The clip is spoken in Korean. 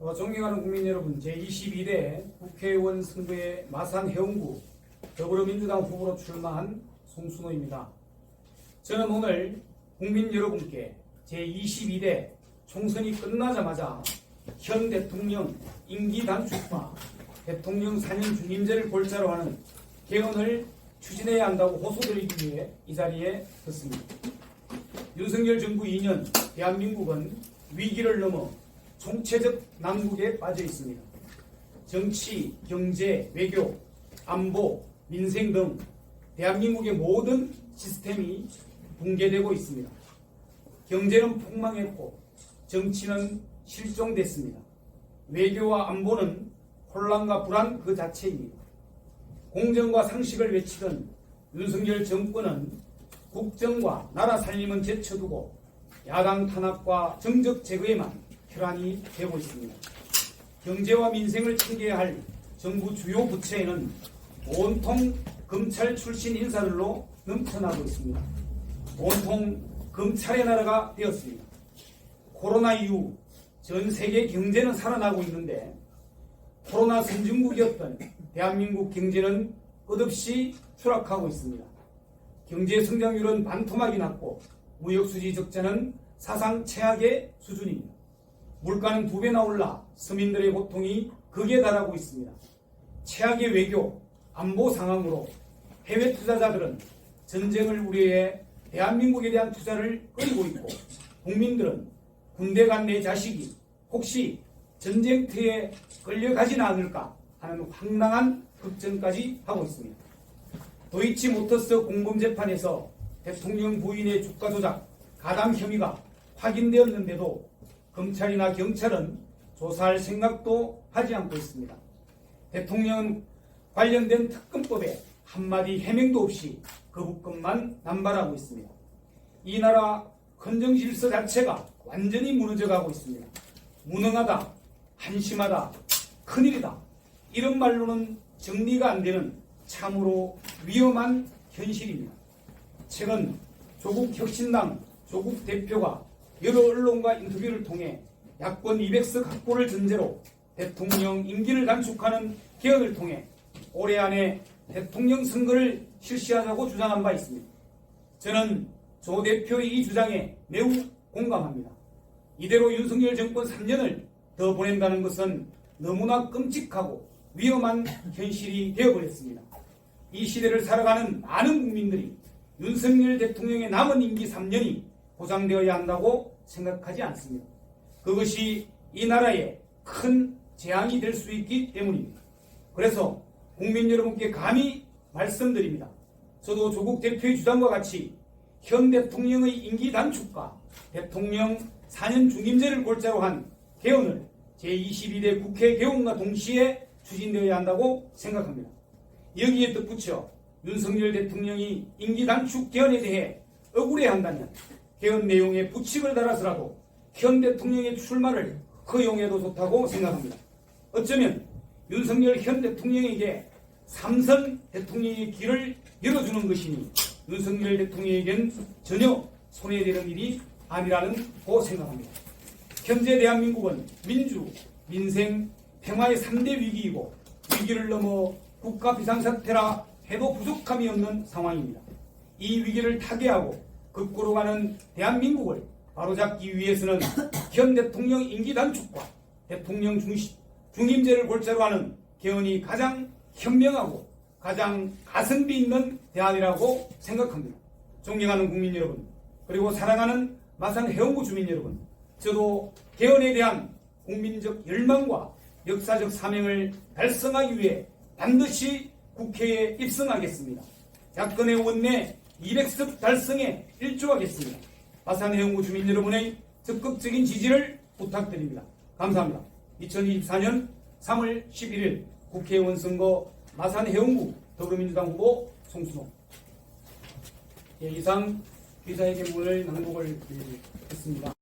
어, 존경하는 국민 여러분, 제22대 국회의원 선거의 마산 해운구 더불어민주당 후보로 출마한 송순호입니다. 저는 오늘 국민 여러분께 제22대 총선이 끝나자마자 현 대통령 임기 단축과 대통령 4년 중임제를 골자로 하는 개헌을 추진해야 한다고 호소드리기 위해 이 자리에 섰습니다. 윤석열 정부 2년 대한민국은 위기를 넘어 총체적 난국에 빠져 있습니다. 정치, 경제, 외교, 안보, 민생 등 대한민국의 모든 시스템이 붕괴되고 있습니다. 경제는 폭망했고 정치는 실종됐습니다. 외교와 안보는 혼란과 불안 그 자체입니다. 공정과 상식을 외치던 윤석열 정권은 국정과 나라 살림은 제쳐두고 야당 탄압과 정적 제거에만 혈안이 되고 있습니다. 경제와 민생을 챙겨야 할 정부 주요 부처에는 온통 검찰 출신 인사들로 넘쳐나고 있습니다. 온통 검찰의 나라가 되었습니다. 코로나 이후 전 세계 경제는 살아나고 있는데 코로나 선진국이었던 대한민국 경제는 끝없이 추락하고 있습니다. 경제 성장률은 반토막이 났고 무역수지 적자는 사상 최악의 수준입니다. 물가는 두 배나 올라 서민들의 고통이 극에 달하고 있습니다. 최악의 외교, 안보 상황으로 해외 투자자들은 전쟁을 우려해 대한민국에 대한 투자를 끌고 있고 국민들은 군대 간 내 자식이 혹시 전쟁터에 끌려가지는 않을까 하는 황당한 걱정까지 하고 있습니다. 도이치 모터스 공범재판에서 대통령 부인의 주가 조작, 가담 혐의가 확인되었는데도 검찰이나 경찰은 조사할 생각도 하지 않고 있습니다. 대통령은 관련된 특검법에 한마디 해명도 없이 거부권만 남발하고 있습니다. 이 나라 헌정 질서 자체가 완전히 무너져가고 있습니다. 무능하다, 한심하다, 큰일이다. 이런 말로는 정리가 안 되는 참으로 위험한 현실입니다. 최근 조국 혁신당 조국 대표가 여러 언론과 인터뷰를 통해 야권 200석 확보를 전제로 대통령 임기를 단축하는 개헌을 통해 올해 안에 대통령 선거를 실시하자고 주장한 바 있습니다. 저는 조 대표의 이 주장에 매우 공감합니다. 이대로 윤석열 정권 3년을 더 보낸다는 것은 너무나 끔찍하고 위험한 현실이 되어버렸습니다. 이 시대를 살아가는 많은 국민들이 윤석열 대통령의 남은 임기 3년이 보장되어야 한다고 생각하지 않습니다. 그것이 이 나라에 큰 재앙이 될 수 있기 때문입니다. 그래서 국민 여러분께 감히 말씀드립니다. 저도 조국 대표의 주장과 같이 현 대통령의 임기 단축과 대통령 4년 중임제를 골자로 한 개헌을 제22대 국회 개헌과 동시에 추진되어야 한다고 생각합니다. 여기에 덧붙여 윤석열 대통령이 임기 단축 개헌에 대해 억울해한다면 개헌 내용에 부칙을 달아서라도 현 대통령의 출마를 허용해도 좋다고 생각합니다. 어쩌면 윤석열 현 대통령에게 삼선 대통령의 길을 열어주는 것이니 윤석열 대통령에겐 전혀 손해되는 일이 아니라는 고 생각합니다. 현재 대한민국은 민주, 민생, 평화의 3대 위기이고 위기를 넘어 국가 비상사태라 해도 부족함이 없는 상황입니다. 이 위기를 타개하고 극구로 가는 대한민국을 바로잡기 위해서는 현 대통령 임기 단축과 대통령 중심, 중임제를 골자로 하는 개헌이 가장 현명하고 가장 가성비 있는 대안이라고 생각합니다. 존경하는 국민 여러분, 그리고 사랑하는 마산 해운구 주민 여러분, 저도 개헌에 대한 국민적 열망과 역사적 사명을 달성하기 위해 반드시 국회에 입성하겠습니다. 야권의 원내 200석 달성에 일조하겠습니다. 마산 해운구 주민 여러분의 적극적인 지지를 부탁드립니다. 감사합니다. 2024년 3월 11일 국회의원 선거 마산 해운구 더불어민주당 후보 송순호 예, 이상 기자회견문을 낭독을 했습니다.